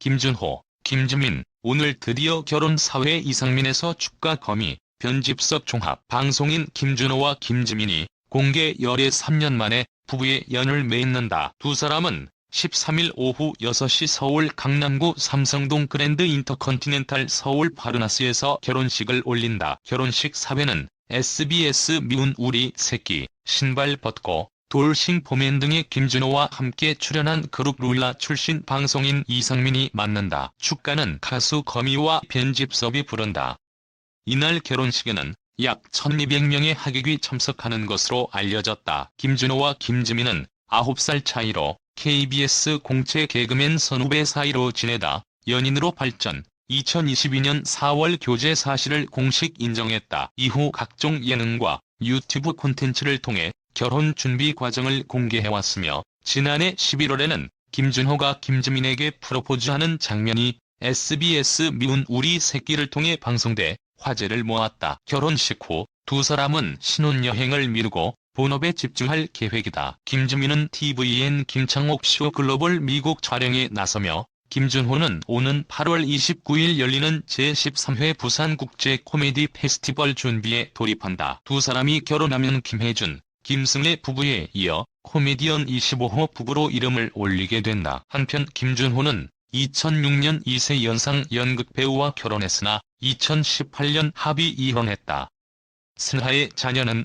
김준호, 김지민, 오늘 드디어 결혼 사회 이상민에서 축가 거미, 편집석 종합 방송인 김준호와 김지민이 공개 열애 3년 만에 부부의 연을 맺는다. 두 사람은 13일 오후 6시 서울 강남구 삼성동 그랜드 인터컨티넨탈 서울 바르나스에서 결혼식을 올린다. 결혼식 사회는 SBS 미운 우리 새끼, 신발 벗고, 돌싱 포맨 등의 김준호와 함께 출연한 그룹 룰라 출신 방송인 이상민이 맡는다. 축가는 가수 거미와 편집섭이 부른다. 이날 결혼식에는 약 1200명의 하객이 참석하는 것으로 알려졌다. 김준호와 김지민은 9살 차이로 KBS 공채 개그맨 선후배 사이로 지내다 연인으로 발전, 2022년 4월 교제 사실을 공식 인정했다. 이후 각종 예능과 유튜브 콘텐츠를 통해 결혼 준비 과정을 공개해왔으며 지난해 11월에는 김준호가 김지민에게 프로포즈하는 장면이 SBS 미운 우리 새끼를 통해 방송돼 화제를 모았다. 결혼식 후 두 사람은 신혼여행을 미루고 본업에 집중할 계획이다. 김지민은 TVN 김창옥 쇼 글로벌 미국 촬영에 나서며 김준호는 오는 8월 29일 열리는 제13회 부산국제 코미디 페스티벌 준비에 돌입한다. 두 사람이 결혼하면 김혜준, 김승혜 부부에 이어 코미디언 25호 부부로 이름을 올리게 된다. 한편 김준호는 2006년 2세 연상 연극 배우와 결혼했으나 2018년 합의 이혼했다. 슬하의 자녀는